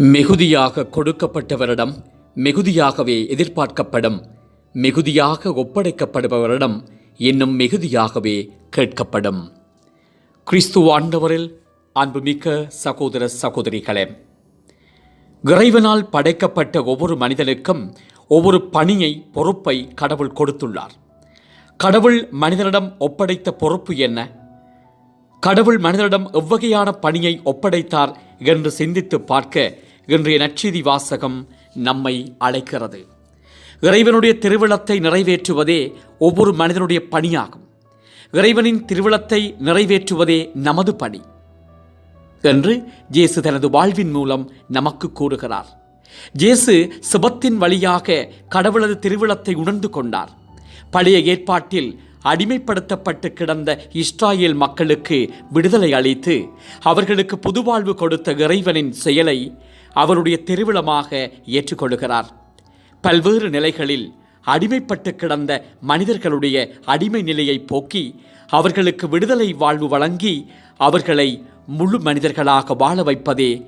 மிகுதியாக கொடுக்கப்பட்டவரிடம் மிகுதியாகவே எதிர்பார்க்கப்படும் மிகுதியாக ஒப்படைக்கப்படுபவரிடம் இன்னும் மிகுதியாகவே கேட்கப்படும். கிறிஸ்துவ ஆண்டவரில் அன்புமிக்க சகோதர சகோதரிகளே இறைவனால் படைக்கப்பட்ட ஒவ்வொரு மனிதனுக்கும் ஒவ்வொரு பணியை பொறுப்பை கடவுள் கொடுத்துள்ளார். கடவுள் மனிதனிடம் ஒப்படைத்த பொறுப்பு என்ன? கடவுள் மனிதனிடம் எவ்வகையான பணியை ஒப்படைத்தார் என்று சிந்தித்து பார்க்க இன்றைய நற்செய்தி வாசகம் நம்மை அழைக்கிறது. இறைவனுடைய திருவிழத்தை நிறைவேற்றுவதே ஒவ்வொரு மனிதனுடைய பணியாகும். இறைவனின் திருவிழத்தை நிறைவேற்றுவதே நமது பணி என்று ஜேசு தனது வாழ்வின் மூலம் நமக்கு கூறுகிறார். ஜேசு சுபத்தின் வழியாக கடவுளது திருவிழத்தை உணர்ந்து கொண்டார். பழைய ஏற்பாட்டில் அடிமைப்படுத்தப்பட்டு கிடந்த இஸ்ராயேல் மக்களுக்கு விடுதலை அளித்து அவர்களுக்கு புதுவாழ்வு கொடுத்த இறைவனின் செயலை அவருடைய திருவிழமாக ஏற்றுக்கொள்கிறார் பல்வேறு நிலைகளில் அடிமைப்பட்டு கிடந்த மனிதர்களுடைய அடிமை நிலையை போக்கி அவர்களுக்கு விடுதலை வாழ்வு வழங்கி அவர்களை முழு மனிதர்களாக வாழ வைப்பதே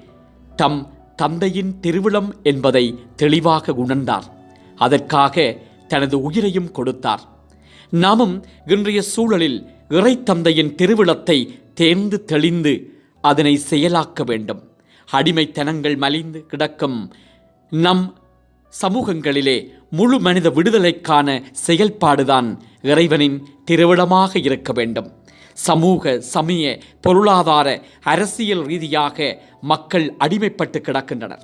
தம் தந்தையின் திருவிழம் என்பதை தெளிவாக உணர்ந்தார். அதற்காக தனது உயிரையும் கொடுத்தார். நாமும் இன்றைய சூழலில் இறை தந்தையின் திருவிழத்தை தேர்ந்து தெளிந்து அதனை செயலாக்க வேண்டும். அடிமைத்தனங்கள் மலிந்து கிடக்கும். நம் சமூகங்களிலே முழு மனித விடுதலைக்கான செயல்பாடுதான் இறைவனின் திருவிடமாக இருக்க வேண்டும். சமூக சமய பொருளாதார அரசியல் ரீதியாக மக்கள் அடிமைப்பட்டு கிடக்கின்றனர்.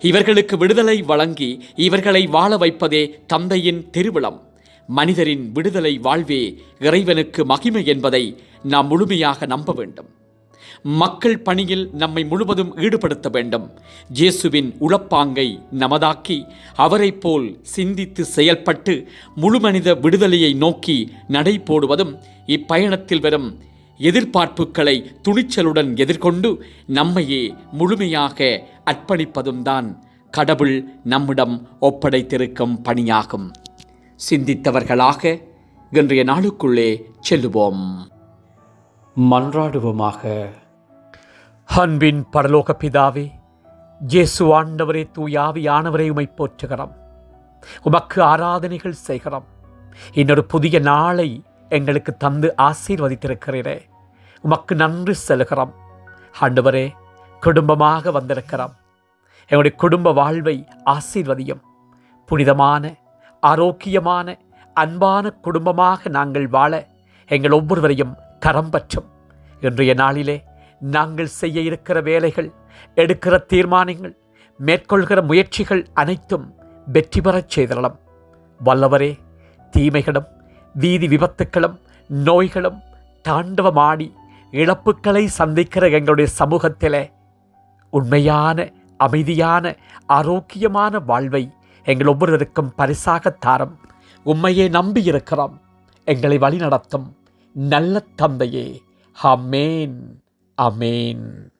இவர்களுக்கு விடுதலை வழங்கி இவர்களை வாழ வைப்பதே தந்தையின் திருவிழம். மனிதரின் விடுதலை வாழ்வே இறைவனுக்கு மகிமை என்பதை நாம் முழுமையாக நம்ப வேண்டும். மக்கள் பணியில் நம்மை முழுவதும் ஈடுபடுத்த வேண்டும். இயேசுவின் உளப்பாங்கை நமதாக்கி அவரைப் போல் சிந்தித்து செயல்பட்டு முழு மனித விடுதலையை நோக்கி நடை போடுவதும் இப்பயணத்தில் வரும் எதிர்பார்ப்புகளை துணிச்சலுடன் எதிர்கொண்டு நம்மையே முழுமையாக அர்ப்பணிப்பதும் தான் கடவுள் நம்மிடம் ஒப்படைத்திருக்கும் பணியாகும். சிந்தித்தவர்களாக இன்றைய நாளுக்குள்ளே செல்லுவோம். மன்றாடுவோமாக. அன்பின் பரலோக பிதாவே இயேசு ஆண்டவரே தூயாவியானவரை உமை போற்றுகிறோம். உமக்கு ஆராதனைகள் செய்கிறோம். இன்னொரு புதிய நாளை எங்களுக்கு தந்து ஆசீர்வதித்திருக்கிறீரே. உமக்கு நன்றி செலுகிறோம். ஆண்டவரே குடும்பமாக வந்திருக்கிறோம். எங்களுடைய குடும்ப வாழ்வை ஆசீர்வதியும். புனிதமான ஆரோக்கியமான அன்பான குடும்பமாக நாங்கள் வாழ எங்கள் ஒவ்வொருவரையும் கரம்பற்றும் இன்றைய நாளிலே நாங்கள் செய்ய இருக்கிற வேலைகள் எடுக்கிற தீர்மானங்கள் மேற்கொள்கிற முயற்சிகள் அனைத்தும் வெற்றி பெறச் செய்தரலாம் வல்லவரே தீமைகளும் வீதி விபத்துக்களும் நோய்களும் தாண்டவமாடி இழப்புக்களை சந்திக்கிற எங்களுடைய சமூகத்திலே உண்மையான அமைதியான ஆரோக்கியமான வாழ்வை எங்கள் ஒவ்வொருவருக்கும் பரிசாக தாரம். உண்மையை நம்பியிருக்கிறோம். எங்களை வழிநடத்தும். நல்ல தந்தையே. அமேன் அமேன்